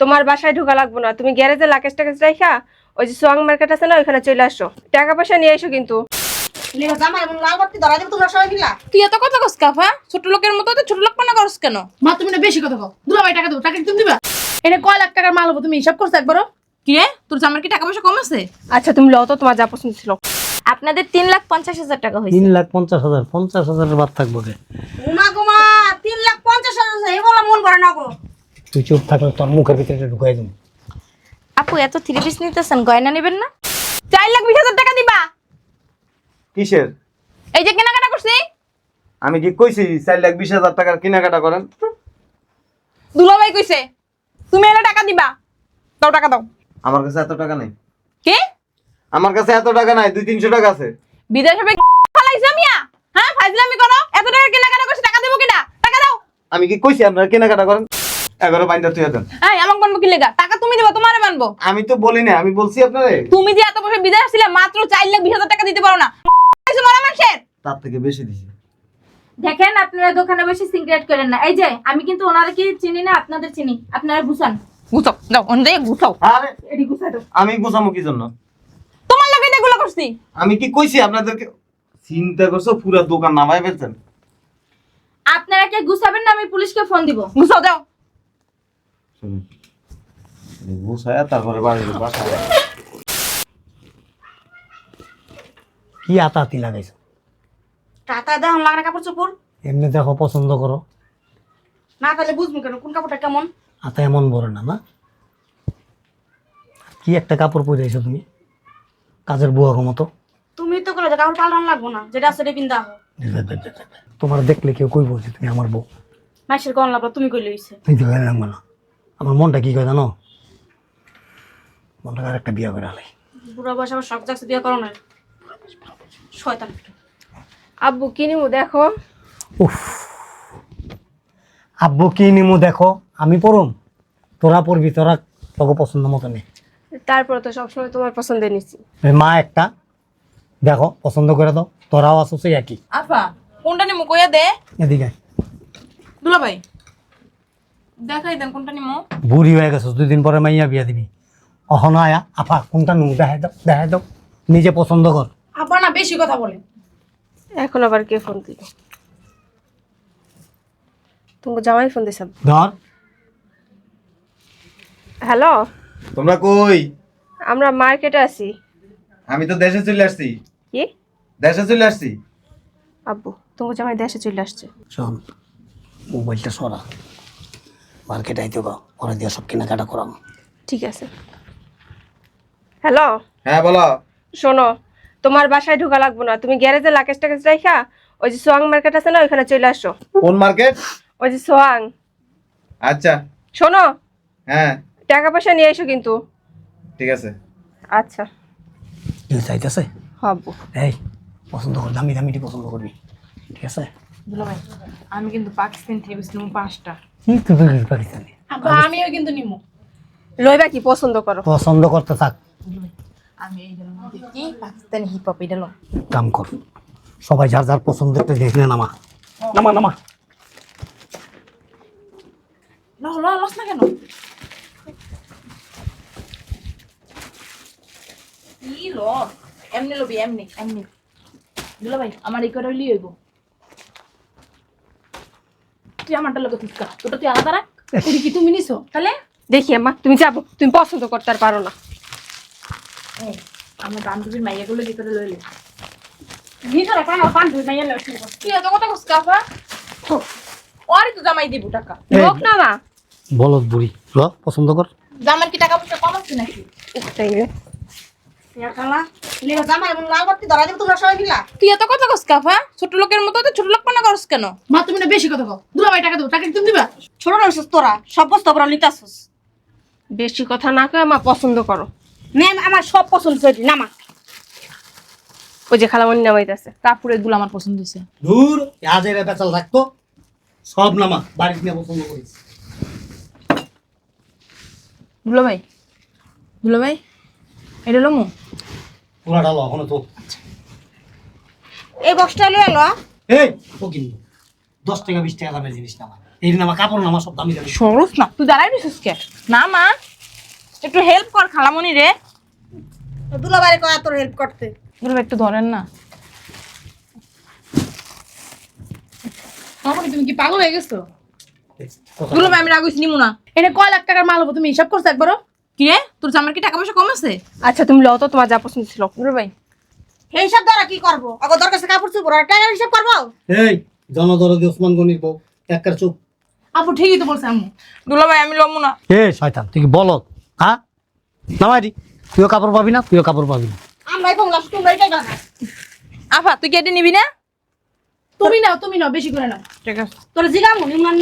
তোমার বাসায় ঢোকা লাগবো না। তুমি গ্যারেজে লাকেশ টাকেশ রাইখা ওই যে সোয়াং মার্কেট আছে না ওইখানে চলে আসো। টাকা পয়সা নিয়ে এসো কিন্তু। তুই এত কথা কস কাফা ছোট লোকের মতো তো ছোট লোক পানা করস কেন? মা তুমি না বেশি কথা কও। দুলা ভাই টাকা দেবো টাকা তুমি দিবা? এটা কয় লাখ টাকার মাল হব তুমি হিসাব করছ একবারও? কি রে? তোর জামার কি টাকা পয়সা কম আছে? আচ্ছা তুমি লও তো তোমার যা পছন্দ ছিল। আপনাদের তিন লাখ পঞ্চাশ হাজার টাকা হয়েছে। তিন লাখ পঞ্চাশ হাজার পঞ্চাশ হাজারের বাদ থাকব রে উমা গোমা তিন লাখ পঞ্চাশ হাজার এই বলা মন করে না গো। তুই চুপ থাকলে তোর মুখের ভিতরে ঢুকাই দেবো। আপু এত থ্রি পিস নিতেছেন গয়না নেবেন না? চার লাখ বিশ হাজার টাকা দিবা। কিসের? এই যে কেনাকাটা করছি। আমি কি কইছি চার লাখ বিশ হাজার টাকার কেনাকাটা করেন? দুলাভাই কইছে তুমি এলে টাকা দিবা। দাও টাকা দাও। আমার কাছে এত টাকা নাই। কি? আমার কাছে এত টাকা নাই দুই তিনশো টাকা আছে। বিদেশ হবে ফালাইছে মিয়া? হ্যাঁ ফাইজলামি করো। এত টাকা কেনাকাটা করছি টাকা দেবো কিনা? টাকা দাও। আমি কি কইছি আপনারা কেনাকাটা করেন? এগারো বাইন্দা তুই দেন এই আমাকে বানবো কি লেগা? টাকা তুমি দিবা তোমারে বানবো। আমি তো বলি না আমি বলছি আপনারে। তুমি যে এত বছর বিদেশ ছিলে মাত্র চার লাখ বিশ হাজার টাকা দিতে পারো না। পাইছো মানুষের? তার থেকে বেশি দিছি। দেখেন আপনারা দোকানে বসে সিগারেট করেন না। এই যে আমি কিন্তু ওনাদেরকে চিনি না আপনাদের চিনি। আপনারা ঘুষান গুছাও যাও অনুযায়ী গুছাও। আরে আমি গুছামো কি জন্য? তোমার লাগে এগুলো করছি। আমি কি কইছি আপনাদেরকে? চিন্তা করছ পুরো দোকান নামাই ফেলছেন? আপনারা কে ঘুষাবেন না আমি পুলিশকে ফোন দিব। গুছাও শুনুন গুছায় তারপরে বাড়ির বাসায় কি আতাতি লাগাইছো টাকা দেওয়া লাগে না কাপড় চোপড়। এমনি দেখো পছন্দ করো। না তাহলে বুঝব কেন কোন কাপড়টা কেমন? আতা এমন বড় না না? কি একটা কাপড় পরেছো তুমি? কাজের বুয়াগো মতো। তুমি তো করে কাপড় পাল্টানো লাগবো না যেটা আছে পিন্দা হোক তোমার দেখলে কেউ কই বলছে তুমি আমার বউ। মাসের কন লাগল তুমি কইলে হইছে। তুই তো না। আমার মনটা কি কয় জানো? মনটা আর একটা বিয়ে করে আলাই বুড়া বয়স আমার শখ বিয়ে করো না শয়তান আব্বু কি নিমু দেখো? উফ। আব্বু কি নিমু দেখো? আমি পড়ুম। তোরা পড়বি তোরা তোকে পছন্দ মতো নেই তারপর তো সবসময় তোমার পছন্দের নিচ্ছি। এই মা একটা। দেখো পছন্দ করে দাও। তোরাও আসো সেই একই। আফা কোনটা নিমু কইয়া দে? এদিকে দুলাভাই। দেখাই দেন কোনটা নিমু? বুড়ি হয়ে গেছো দুই দিন পরে মাইয়া বিয়া দিবি। অহন আয়া আফা কোনটা নু দেখাই দাও দেখাই দাও। নিজে পছন্দ কর। আব্বা না বেশি কথা বলে এখন আবার কে ফোন দিল? তুমি জামাই ফোন দিছ। ধর। হ্যালো তোমরা কই? আমরা মার্কেটে আছি। আমি তো দেশে চলে আসছি। কি? দেশে চলে আসছি। আব্বু তোমার জামাই দেশে চলে আসছে। শোন মোবাইলটা সরা। মার্কেট আইতে গো ওরা দিয়ে সব কেনাকাটা করাম। ঠিক আছে। হ্যালো? হ্যাঁ বলো। শোনো তোমার বাসায় ঢোকা লাগবো না। তুমি গ্যারেজে লাকেশ টাকেশ রাইখা ওই যে সোয়াং মার্কেট আছে না ওইখানে চলে আসো। কোন মার্কেট? ওই যে সোয়াং। আচ্ছা। শোনো হ্যাঁ। টাকা পয়সা নিয়ে এসো কিন্তু। ঠিক আছে। আচ্ছা। চাইতেছে হব্বু এই পছন্দ কর দামি দামিটি পছন্দ করবি। ঠিক আছে? দুলাভাই আমি কিন্তু পাকিস্তান থেকে বেশি পাঁচটা। কি তুই তুই পাকিস্তানি? আব্বা আমিও কিন্তু নিমু। লইবা কি পছন্দ করো। পছন্দ করতে থাক। আমি এই কি পাকিস্তানি হিপ হপ এটা কাম কর। সবাই যার যার পছন্দের দেখলে নামা। নামা নামা। ল ল লস না কেন? কি লস? এমনি লবি এমনি। এমনি। দুলাভাই আমার এই করে লিয়ে হইব। তুই আমারটা লোক তুই তোটা তুই আলাদা রাখ এটা কি তুমি নিছো তাহলে? দেখি আম্মা তুমি যাব তুমি পছন্দ করতে আর পারো না। আমার বান্ধবীর মাইয়াগুলো কি করে লইলে আমার মাইয়া তুই এত কথা কস কাফা ওরই তো জামাই দিব টাকা। হোক না মা বলদ বুড়ি। ল পছন্দ কর। জামার কি টাকা পয়সা কম আছে নাকি? তাই তুই এত কথা কস কাফা ছোট লোকের মতো তো ছোট লোক পানা করস কেন? মা তুমি না বেশি কথা কও। দুলা ভাই টাকা দেবো টাকা তুমি দিবা? ছোট না তোরা সব বস্তু আমরা নিতাছস বেশি কথা না কয়ে মা পছন্দ করো। আমার সব পছন্দ ওই যে খালামণি নামাইতেছে। কাপড়েরগুলো আমার পছন্দ হয়েছে দূর আজের বেচাল থাকতো। সব নামা বাড়িতে নিয়ে পছন্দ করিস। দুলো ভাই দুলো ভাই। এটা লমু পুরাটা ল এখনও তো। এই বক্সটা লয়ে এলো এই ও কিন্তু। দশ টাকা বিশ টাকা দামের জিনিস নামা এই নামা কাপড় নামা সব দামি দামি। সরস না তুই দাঁড়াই দিছিস কে না মা একটু হেল্প কর খালামণি রে। দুলাবারে কয় তোর হেল্প করতে। দুলাভাই একটু ধরেন না। খালামণি তুমি কি পাগল হয়ে গেছো? দুলাভাই আমি রাগুইছি নিমু না। এটা কয় লাখ টাকার মাল হব? তুমি হিসাব করছ একবারও? কি রে তোর জামার কি টাকা পয়সা কম আছে? আচ্ছা তুমি লও তো তোমার যা পছন্দ ছিল দুলাভাই এই সব দ্বারা কি করব? আগে দরকার আছে কাপড় চুপড় আর টাকার হিসাব করব? এই জনদরদি ওসমান গনির বউ একবার চুপ। আপু ঠিকই তো বলছে আম্মু। দুলাভাই আমি লমু না। এ শয়তান তুই কি বলত হ্যাঁ? নামাই দি। তুইও কাপড় পাবি না তুইও কাপড় পাবি না। আমরাই কমলাম তোমরাই টাকা আফা তুই কি এটা নিবি না? তুমি নাও তুমি নাও বেশি করে নাও। ঠিক আছে। তোর জিগাম নিমন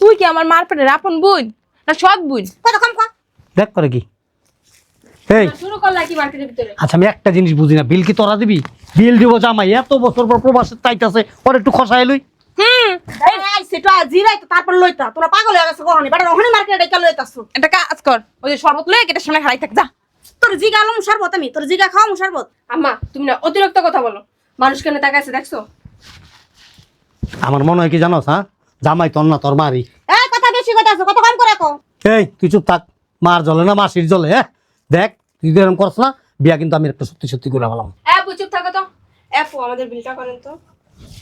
তুই কি আমার মার পেটের আপন বোন না সৎ বোন কত কম কম দেখ করে কি। এই। শুরু করলা কি মার্কেটের ভিতরে? আচ্ছা আমি একটা জিনিস বুঝি না। বিল কি তোরা দিবি? বিল দিব জামাই। এত বছর পর প্রবাসের তাইতাছে ওর একটু খসাই লই। হুম। সেটা জিরাই তো তারপর লইতা তোরা পাগল হয়ে গেছে কখনই বেটা ওখানে মার্কেটে ডেকে লইতাছ একটা কাজ কর ওই যে শরবত লয়ে কেটে সামনে খাই থাক যা। তোর জিগা আলম শরবত আমি। তোর জিগা শরবত। আম্মা তুমি না অতিরিক্ত কথা বলো। মানুষ কেন তাকাইছে দেখছ? আমার মনে হয় কি জানোস হ্যাঁ? জামাই তোর না তোর মারি। এই কথা বেশি কথা আছে কত কম করে কো এই তুই চুপ থাক। মার জলে না মাসির জলে হ্যাঁ? দেখ তুই তো এরকম করছ না বিয়া কিন্তু আমি একটা সত্যি সত্যি করে বললাম এ চুপ থাকো তো। আমাদের বিলটা করেন তো।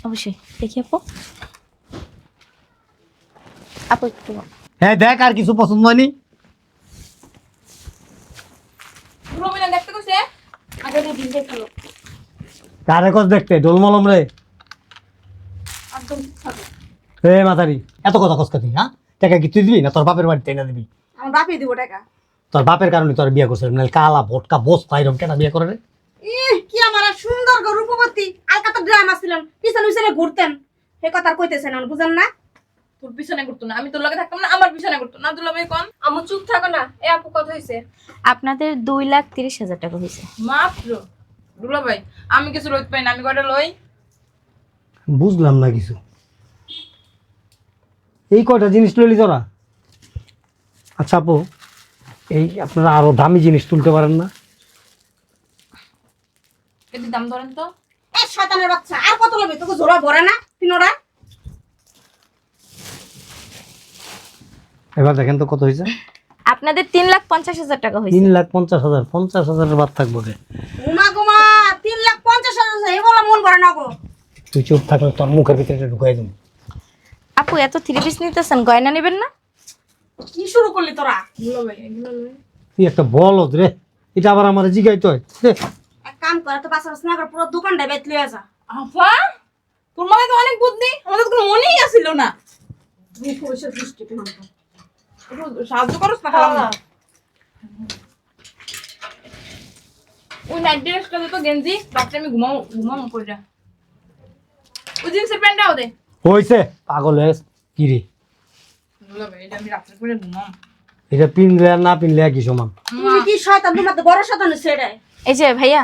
অবশ্যই দেখি আপু। আপু একটু হ্যাঁ দেখ আর কিছু পছন্দ হয়নি। রবিনা দেখতে কইছে? আগে বিল দেখো কারে কস দেখতে? ডোলমলম রে। একদম এ মাতারি এত কথা কস তুই হ্যাঁ? টাকা কি তুই দিবি না তোর বাপের বাড়িতে এনে দিবি? আমার বাপই দিব টাকা। তোর বাপের কারণে তোর বিয়া করছে নাহলে কালা ভোটকা বস্তা এরকম কেন বিয়া করে রে? ইহ, কি আমার সুন্দর গো রূপবতী। আলকা তো ড্রামা ছিলেন পিছনে পিছনে ঘুরতেন। সে কথা আর কইতেছেন না বুঝেন না? তোর পিছনে করতো না আমি তোর লগে থাকতাম না আমার পিছনে করতো না দুলাভাই কোন? আমু চুপ থাকো না এ আপু কত হয়েছে আপনাদের দুই লাখ তিরিশ হাজার টাকা হয়েছে মাত্র? দুলাভাই আমি কিছু লইতে পাই না আমি কয়টা লই? বুঝলাম না কিছু। এই কয়টা জিনিস লইলি তোরা? আচ্ছা আপু এই আপনারা আরও দামি জিনিস তুলতে পারেন না। দাম ধরেন তো। এ শয়তানের বাচ্চা আর কত লবি তোকে ঝোলা ভরে না? তিনোরা এবার দেখেন তো কত হয়েছে। আপনাদের তিন লাখ পঞ্চাশ হাজার টাকা হয়েছে। তিন লাখ পঞ্চাশ হাজার পঞ্চাশ হাজারের বাদ থাকব রে। উমা গুমা তিন লাখ পঞ্চাশ হাজার এই বলা মন ভরে না গো। তুই চুপ থাকলে তোর মুখের ভিতরে ঢুকাই দেবো। আপু এত থ্রি পিস নিতেছেন গয়না নেবেন না? কি শুরু করলি তোরা? দুলাভাই এগুলো লই। তুই একটা বলদ রে? এটা আবার আমার জিগাইতে হয়। এক কাম করে তো বাসা বাসা না করে পুরো দোকানটা যা। আফা তোর মাথায় তো অনেক বুদ্ধি আমাদের তো কোনো মনেই আসিল না। তুমি পয়সা দৃষ্টি তোমার একটু সাহায্য করস না খালাম। ওই নাইট ড্রেসটা তো গেঞ্জি। রাত্রে আমি ঘুমাও ঘুমাও করে ওই জিন্সের প্যান্টটাও দে। হয়েছে পাগল হয়ে কি রে? এটা আমি রাত্রে করে ঘুমাও এটা পিনলে আর না পিনলে একই সমান। তুমি কি শয়তান? তোমার তো বড় শয়তান এই যে ভাইয়া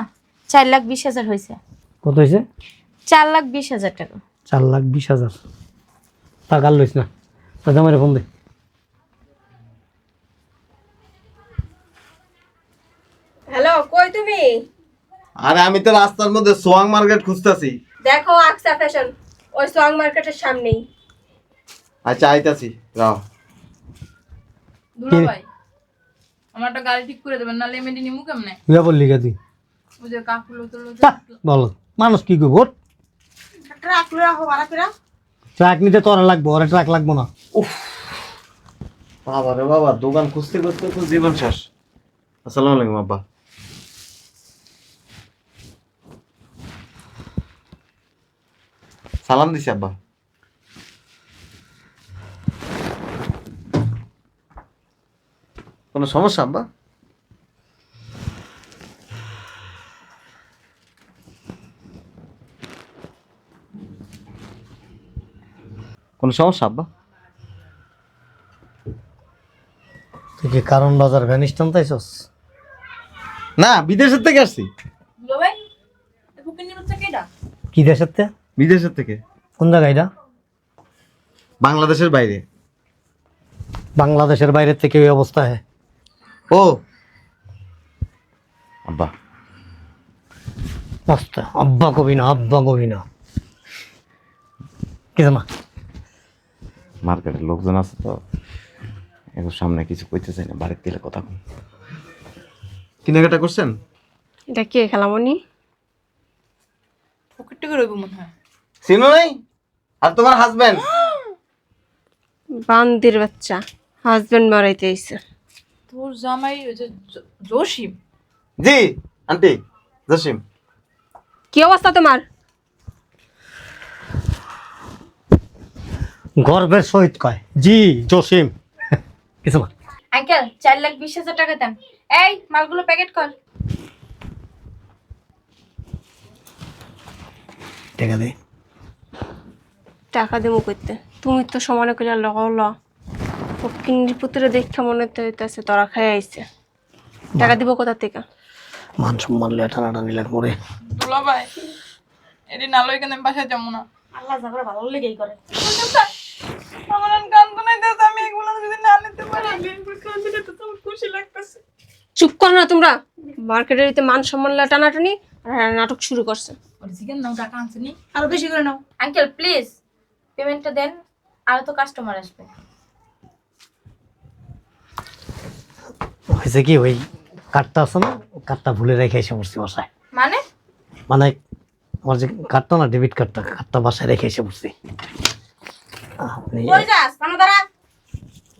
চার লাখ বিশ হাজার হয়েছে কত হয়েছে চার লাখ বিশ হাজার টাকা। চার লাখ বিশ হাজার। টাকা লইস না। দাদা মারে ফোন দে। হ্যালো কই তুমি? আরে আমি তো রাস্তার মধ্যে সোয়াং মার্কেট খুঁজতেছি। দেখো আকসা ফ্যাশন। ওই সোয়াং মার্কেটের সামনেই। আচ্ছা আইতাছি রাও। দুলাভাই আমার একটা গাড়ি ঠিক করে দেবেন নাহলে এমনি নিমু কেমনে? বললি কে তুই ওই যে কাকুলো তুলো বল মানুষ কি করব ট্রাক লয়ে রাখো ভাড়া করে ট্রাক নিতে তোরা লাগবো ওরা ট্রাক লাগবো না। উফ বাবা রে বাবা দোকান খুঁজতে খুঁজতে তো জীবন শেষ। আসসালামু আলাইকুম আব্বা। সালাম দিছি আব্বা। কোনো সমস্যা আব্বা? কোনো সমস্যা আব্বা? তুই কি কারণ বাজার ভ্যানিস্টান তাইছস না বিদেশের থেকে আসছি। কি দেশের তে বিদেশের থেকে। কোন জায়গায় এটা বাংলাদেশের বাইরে। বাংলাদেশের বাইরের থেকে ওই অবস্থা হ্যাঁ ও। আব্বা। অবস্থা আব্বা কবি না আব্বা কবি না। কি জানা? মার্কেটের লোকজন আছে তো এখন সামনে কিছু কইতে চাই না বাড়িতে গেলে কথা কম। কেনাকাটা করছেন? এটা কে খেলামনি পকেট টুকে রইব মনে হয়। চিনো নাই? আর তোমার হাজবেন্ড বান্দির বাচ্চা হাজবেন্ড মারাইতে আইছে। তোর জামাই ওই যে জসিম। জি আন্টি জসিম। কি অবস্থা তোমার? গর্বের সহিত কয়। জি জসিম। কিছু আঙ্কেল চার লাখ বিশ হাজার টাকা দেন। এই মালগুলো প্যাকেট কর। ঠিক আছে টাকা দেবো করতে তুমি তো সমানে করে লগ ল ফকিনির পুত্রে দেখে মনে হইতেছে তোরা খাই আইছে। টাকা দিব কোথা থেকে? মান সম্মান দুলা ভাই এটি না লই কেন আমি বাসায় যাব না। আল্লাহ ভালো লেগেই করে। আমার আর গান বানাইতেছে আমি এগুলো যদি না নিতে পারি গান দিলে তো আমার খুশি লাগতেছে। চুপ কর না তোমরা। মার্কেটের ভিতরে মান সম্মান লা টানাটানি আর নাটক শুরু করছে। নাও টাকা আনছিনি আরও বেশি করে নাও। আঙ্কেল প্লিজ পেমেন্টটা দেন আরও তো কাস্টমার আসবে। হয়েছে কি ওই কার্ডটা আছে না কার্ডটা ভুলে রেখে এসে পড়ছি বাসায়। মানে? মানে আমার যে কার্ডটা না ডেবিট কার্ডটা কার্ডটা বাসায় রেখে এসে পড়ছি।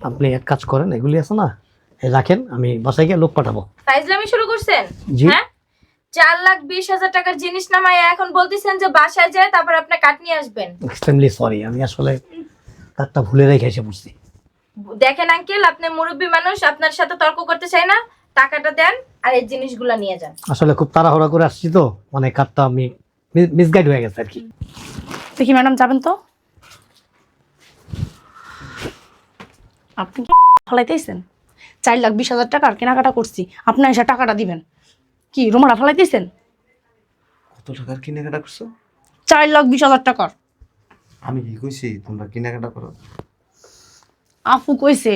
আপনি এক কাজ করেন এগুলি আছে না রাখেন আমি বাসায় গিয়ে লোক পাঠাবো। ফাইজলামি শুরু করছেন? হ্যাঁ? চার লাখ বিশ হাজার টাকার জিনিস নামায় এখন বলতেছেন যে বাসায় যায় তারপর আপনি কাট নিয়ে আসবেন। এক্সট্রিমলি সরি আমি আসলে কার্ডটা ভুলে রেখে এসে পড়ছি। দেখেন আঙ্কেল আপনি মুরব্বী মানুষ আপনার সাথে তর্ক করতে চাই না টাকাটা দেন আর এই জিনিসগুলো নিয়ে যান। আসলে খুব তাড়াহুড়া করে আসছি তো মানে কার্ডটা আমি মিসগাইড হয়ে গেছে আর কি। দেখি ম্যাডাম যাবেন তো? আপনি কি ফলাইতেছেন? চার লাখ বিশ হাজার টাকার কেনাকাটা করছি আপনার এসে টাকাটা দিবেন। কি রুমালা ফলাইতেছেন? কত টাকার কেনাকাটা করছ? চার লাখ বিশ হাজার টাকার। আমি কি কইছি তোমরা কেনাকাটা করো? আফু কইছে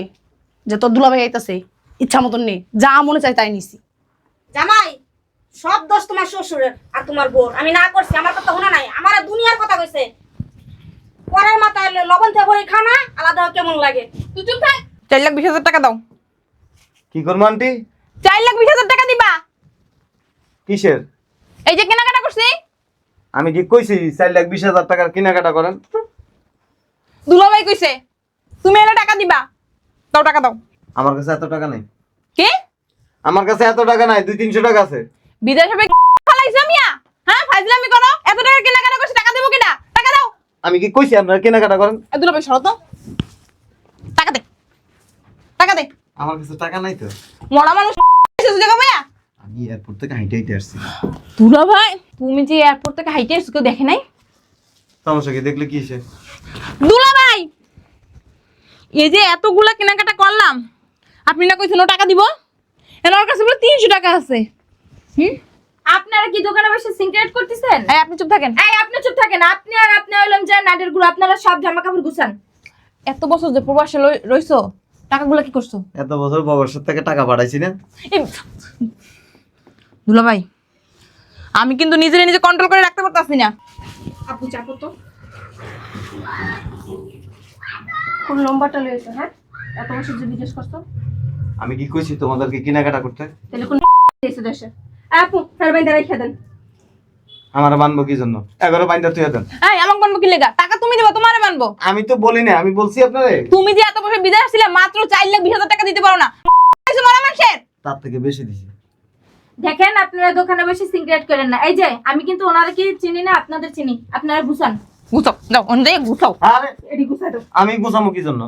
যে তোর দুলাভাই আইতাছে ইচ্ছা মতন নেই যা মনে চাই তাই নিছি। জামাই সব দোষ তোমার শ্বশুরের আর তোমার বোন আমি না করছি আমার কথা শোনা নাই আমার দুনিয়ার কথা কইছে। পরের মাথায় এলে লবণ থেকে ভরে খানা আলাদা কেমন লাগে। তুই চুপ থাক। চার লাখ বিশ হাজার টাকা দাও। কি করব আন্টি? চার লাখ বিশ হাজার টাকা দিবা। কিসের? এই যে কেনাকাটা করছি। আমি কি কইছি চার লাখ বিশ হাজার টাকার কেনাকাটা করেন? দুলাভাই কইছে তুমি এলে টাকা দিবা। দাও টাকা দাও। আমার কাছে এত টাকা নেই। কে? আমার কাছে এত টাকা নাই দুই তিনশো টাকা আছে। বিদেশ হবে ফালাইছো মিয়া? হ্যাঁ ফাইজলামি করো। এত টাকা কেনাকাটা করছি টাকা দেবো কিনা? টাকা দাও। আমি কি কইছি আপনারা কেনাকাটা করেন? এ দুলাভাই সরো তো। টাকা দে। টাকা দে। আমার কাছে টাকা নাই তো। মরা মানুষ জায়গা ভাইয়া। আমি এয়ারপোর্ট থেকে হাইটে হাইটে আসছি। দুলা ভাই তুমি যে এয়ারপোর্ট থেকে হাইটে কেউ দেখে নাই? সমস্যা কি? দেখলে কি সে দুলা ভাই! এই যে এতগুলা কেনাকাটা করলাম আপনি না কইছেন টাকা দিব? এনার কাছে বলে তিনশো টাকা আছে। হুম? আপনারা কি দোকানে বসে সিগারেট করতেছেন? এই আপনি চুপ থাকেন। এই আপনি চুপ থাকেন। আপনি আর আপনি হইলাম যে নাটেরগুলো আপনারা সব জামা কাপড় গুছান। এত বছর যে প্রবাসে রইছো টাকাগুলো কি করছ? এত বছর ভবিষ্যৎ থেকে টাকা পাঠাইছি না। দুলা ভাই আমি কিন্তু নিজেরে নিজে কন্ট্রোল করে রাখতে পারতাছি না। আপু চাপো তো। কোন লইছো হ্যাঁ? এত বছর যে বিদেশ করছ। আমি কি কইছি তোমাদেরকে কেনাকাটা করতে? তাহলে কোন দেশে। আপু ফের বাইন্দা দেন। আমার মানবো কি জন্য? এগারো বাইন্দা তুই দেন। এই মানবো কি লেগা? টাকা তুমি দিবা তোমারে মানবো আমি তো বলি না আমি বলছি আপনারে। তুমি যে এত বছর বিদেশ ছিলে মাত্র চার লাখ বিশ হাজার টাকা দিতে পারো না। কিছু মরা মানুষের? তার থেকে বেশি দিছি। দেখেন আপনারা দোকানে বসে সিগারেট করেন না। এই যে আমি কিন্তু ওনারা কি চিনি না আপনাদের চিনি। আপনারা বুঝান। গুছাও দাও অনুযায়ী গুছাও। আরে এটি গুছাই দাও। আমি গোছামো কি জন্য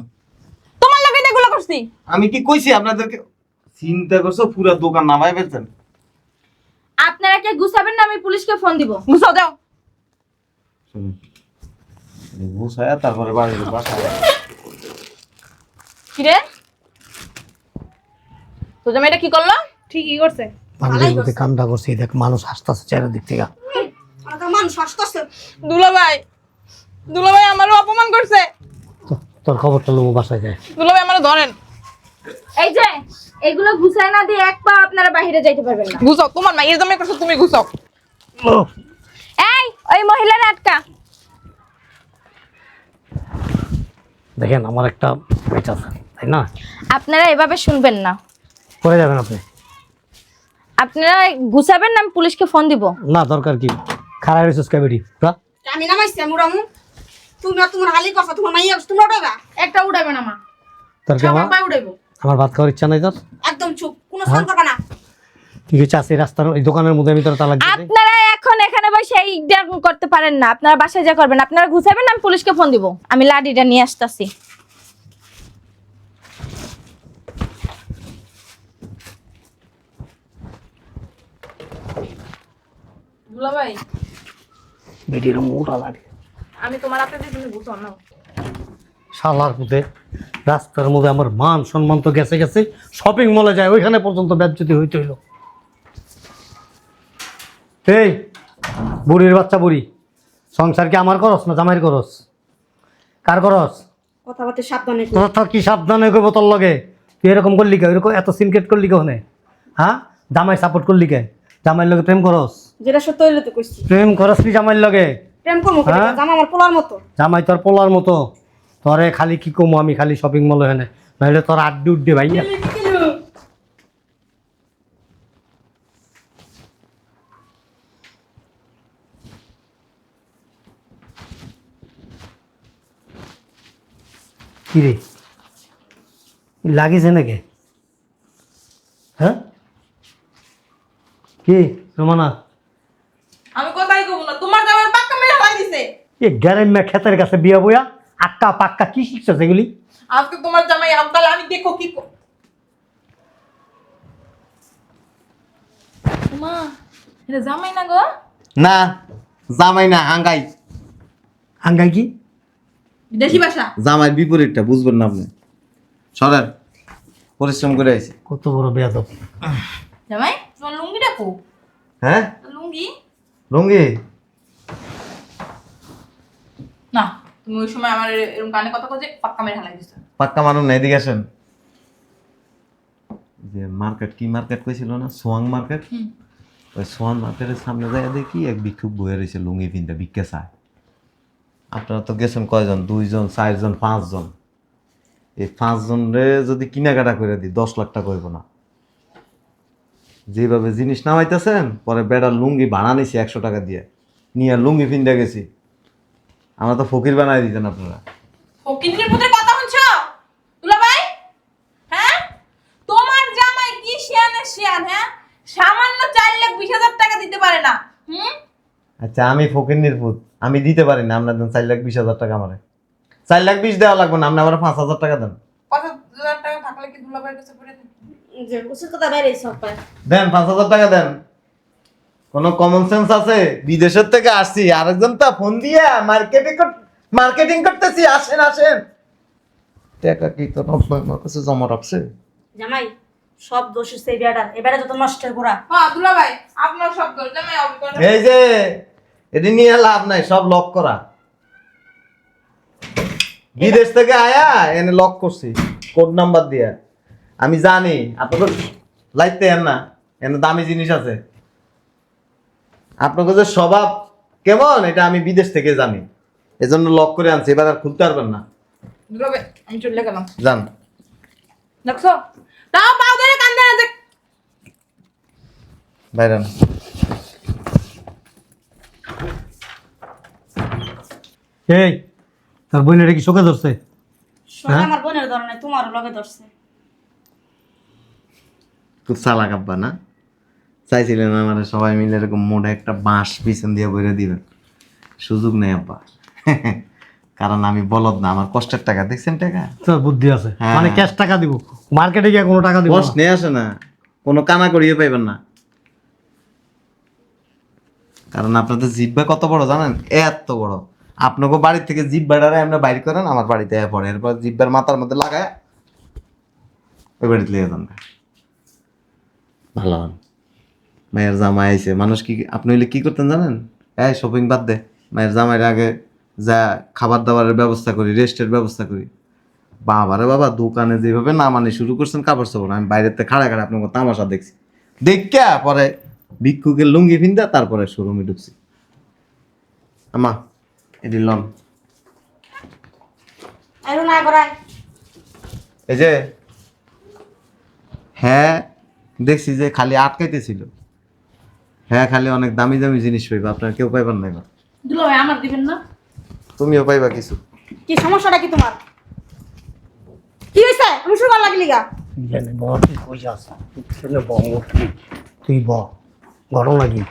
তোমার লাগে এগুলো করছি। আমি কি কইছি আপনাদেরকে? চিন্তা করছ পুরা দোকান নামাই ফেলছেন? আপনারা কি গুছাবেন না আমি পুলিশকে ফোন দিব। গুছাও দাও। শুনুন তারপরে বাড়ি বাসায় কিরে? তো জামাই এটা কি করল? ঠিকই করছে। বান্ধবীর মধ্যে কামটা করছি দেখ মানুষ হাসতেছে চারিদিক থেকে। মানুষ হাসতেছে। দুলা ভাই দুলা ভাই আমারও অপমান করছে। তোর খবরটা লোবো বাসায় যায়। দুলা ভাই আমারও ধরেন। এই যে এগুলো গুছায় না দিয়ে এক পা আপনারা বাইরে যাইতে পারবেন না। গুছাও তোমার করছ তুমি গুছাও। এই ওই মহিলার আটকা দেখেন আমার একটা পেট আছে তাই না? আপনারা এভাবে শুনবেন না। করে যাবেন আপনি। আপনারা গুছাবেন না আমি পুলিশকে ফোন দিব। না দরকার কি? খারাপ রিসোর্স ক্যাবেটি আমি নামাইছি আমি উড়ামু। তুমি আর তোমার হালি কথা তোমার মাইয়া তুমি উঠাইবা? একটা উঠাবেন আমার তোর কি আমার পায়ে উঠাইবো। আমার ভাত খাওয়ার ইচ্ছা নাই তোর? একদম চুপ কোনো ফোন করবে না। ঠিক আছে আছে রাস্তার ওই দোকানের মধ্যে আমি তোর তালাক দিয়ে আপনারা এখন এখানে বসে করতে পারেন না। আপনারা বাসায় যা করবেন। আপনারা গুছাবেন না আমি পুলিশকে ফোন দিব। আমি লাডিটা নিয়ে আসতেছি। দুলা ভাই বেটির মোটা লাগে আমি তোমার হাতে দিয়ে তুমি গুছো না শালার পুঁতে রাস্তার মধ্যে আমার মান সম্মান তো গেছে গেছে শপিং মলে যায় ওইখানে পর্যন্ত ব্যাপচ্যুতি হইতে হইল। এই বুড়ির বাচ্চা বুড়ি সংসার কি আমার করস না জামাইয়ের করস কার করস কথাবার্তা সাবধানে তোর কি সাবধানে করব তোর লগে? তুই এরকম করলি কে? এরকম এত সিনক্রেট করলি কে ওখানে হ্যাঁ? জামাই সাপোর্ট করলি কে? জামাইয়ের লগে প্রেম করস যেটা সত্য হইলে তো কইছি। প্রেম করস কি জামাইয়ের লগে? প্রেম করব হ্যাঁ? জামা আমার পোলার মতো। জামাই তোর পোলার মতো। তোরে খালি কি কমো আমি খালি শপিং মল এখানে নাহলে তোর আড্ডি উড্ডি ভাই কি রে লাগিছে নাকি? হ্যাঁ? কি? রমানা আমি কথাই কব না তোমার জামাই পাক্কা মেরে হালাই দিছে এ গ্যারেম্যা ক্ষেতের কাছে বিয়া বইয়া আক্কা পাক্কা কি শিখছে সেগুলি? আজকে তোমার জামাই আবদাল আমি দেখো কি মা এটা জামাই না গো? না জামাই না আঙ্গাই। আঙ্গাই কি? বিদেশি ভাষা। জামাইয়ের বিপরীতটা বুঝবেন না আপনি। সরেন পরিশ্রম করে আইছি। কত বড় বেয়াদব। জামাই তোমার লুঙ্গি ডাকো হ্যাঁ? লুঙ্গি? লুঙ্গি না তুমি ওই সময় আমার এরকম কানে কথা কয়ে পাক্কা মেরে হালাই দিছো। পাক্কা মানুষ না এদিকে আসেন। যে মার্কেট কি মার্কেট কইছিল না? সোয়াং মার্কেট। ওই সোয়াং মার্কেটের সামনে যায় দেখি এক ভিক্ষুক বয়ে রয়েছে লুঙ্গি পিনতে ভিক্ষে চায়। আপনারা তো গেছেন কয়জন? দুইজন চারজন পাঁচজন। এই পাঁচজন রে যদি কেনাকাটা করে দিই দশ লাখ টাকা হইব না। যেভাবে জিনিস নামাইতেছেন পরে বেড়ার লুঙ্গি ভাড়া নিছি একশো টাকা দিয়ে। নিয়ে লুঙ্গি পিনতে গেছি। আমরা তো ফকির বানাই দিতেন আপনারা। পুত্রের কথা শুনছো? দুলা ভাই হ্যাঁ? তোমার জামাই কি শিয়ানে শিয়ান হ্যাঁ? সামান্য চার লাখ বিশ হাজার টাকা দিতে পারে না হুম? আচ্ছা আমি ফকির নির্ভূত আমি দিতে পারি না আপনার দেন চার লাখ বিশ হাজার টাকা আমারে। চার লাখ বিশ দেওয়া লাগবে না আপনি আমার পাঁচ হাজার টাকা দেন। কত হাজার টাকা থাকলে কি দুলা ভাইয়ের কাছে পড়ে থাকি যে উচিত কথা বেরিয়ে সব পায় দেন পাঁচ হাজার টাকা দেন। কোনো কমন সেন্স আছে? বিদেশের থেকে আসছি আরেকজন তা ফোন দিয়ে মার্কেটিং মার্কেটিং করতেছি আসেন আসেন। টাকা কি তো আমার কাছে জমা রাখছে? জামাই সব দোষ হচ্ছে এই বেড়ার। এই বেড়া যত নষ্ট ঘোরা হ্যাঁ দুলা ভাই আপনার সব দোষ জামাই অবিকল। এই যে এটি নিয়ে লাভ নাই সব লক করা। বিদেশ থেকে আয়া এনে লক করছি। কোড নাম্বার দিয়া। আমি জানি আপনাদের লাইতে এন না এনে দামি জিনিস আছে। আপনাকে যে স্বভাব কেমন? এটা আমি বিদেশ থেকে জানি। এজন্য লক করে আনছি এবার আর খুলতে পারবেন না। আমি চলে গেলাম। জান দেখছ? তাও পাও ধরে কান্দে না দেখ বাইরান এই তোর বোনের কি চোখে ধরছে? সবাই আমার বোনের তোমারও লগে ধরছে। খুব চালাক আব্বা না? চাইছিলেন আমার সবাই মিলে এরকম মোটা একটা বাঁশ পিছন দিয়ে বইরে দিবেন। সুযোগ নেই আব্বা। কারণ আমি বলদ না আমার কষ্টের টাকা দেখছেন টাকা? তোর বুদ্ধি আছে। হ্যাঁ। মানে ক্যাশ টাকা দিব। মার্কেটে গিয়ে কোনো টাকা দিব কষ্ট নিয়ে আসে না। কোনো কানা করিয়ে পাইবেন না। কারণ আপনাদের জিব্বা কত বড় জানেন? এত বড়। আপনাকে বাড়ির থেকে জিব্বাটারে আমরা বাইর করেন আমার বাড়িতে এ পড়ে। এরপর জিব্বার মাথার মধ্যে লাগায় ওই বাড়িতে লিয়ে যান। ভালো হন। মায়ের জামাই আইছে। মানুষ কি আপনি হইলে কি করতেন জানেন? এই শপিং বাদ দে। মায়ের জামাইয়ের আগে যা খাবার দাবারের ব্যবস্থা করি রেস্টের ব্যবস্থা করি। বাবারে বাবা দোকানে যেভাবে নামানি শুরু করছেন কাপড় চোপড় আমি বাইরের থেকে খাড়া খাড়া আপনাকে তামাশা দেখছি। দেখা পরে ভিক্ষুকের লুঙ্গি ফিন্দা তারপরে শোরুমে ঢুকছি। আমা এটি লন। না এই যে হ্যাঁ দেখছি যে খালি আটকাইতেছিল। হ্যাঁ খালি অনেক দামি দামি জিনিস পাইবা আপনার কেউ পাইবার নাই বা দুলা ভাই আমার দিবেন না? তুমিও পাইবা কিছু। কি সমস্যাটা কি তোমার? কি হয়েছে আমি শুরু করা লাগলি গা। জানে বড় তুই কই যাস শুনে বড় তুই তুই ব ঘটনা কি?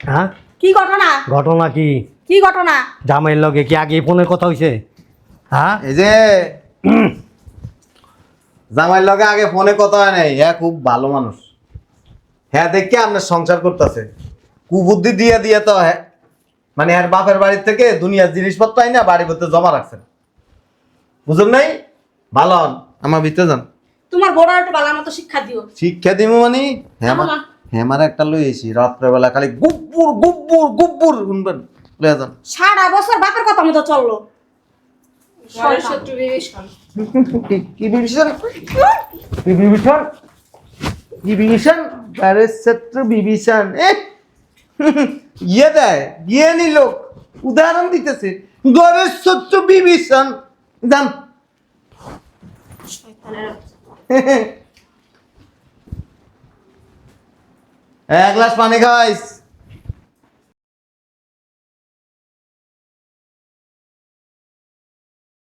হ্যাঁ? কি ঘটনা? ঘটনা কি? কি ঘটনা? জামাইয়ের লগে কি আগে ফোনে কথা হইছে? হ্যাঁ? এই যে জামাইয়ের লগে আগে ফোনে কথা হয় নাই। হ্যাঁ খুব ভালো মানুষ। হ্যাঁ দেখে আপনার সংসার করতেছে। কুবুদ্ধি দিয়ে দিয়ে তো হ্যাঁ মানে আর বাপের বাড়ির থেকে দুনিয়ার জিনিসপত্র আই না বাড়ি করতে জমা রাখছেন। বুঝুন নাই? ভালো হন। আমার ভিতরে যান। তোমার বড় একটু ভালো মতো শিক্ষা দিও। শিক্ষা দিব মানে? হেমা হেমার একটা লই এসি রাত্রেবেলা খালি গুব্বুর গুব্বুর গুব্বুর শুনবেন। লইয়া যান। সারা বছর বাপের কথা মতো চলল। কি- কি বিভীষণ? কি বিভীষণ? বিভীষণ আরে শত্রু বিভীষণ এ ইয়ে দেয় গিয়ে লোক উদাহরণ দিতেছে গরের শত্রু বিভীষণ দাম এক গ্লাস পানি খাওয়াইস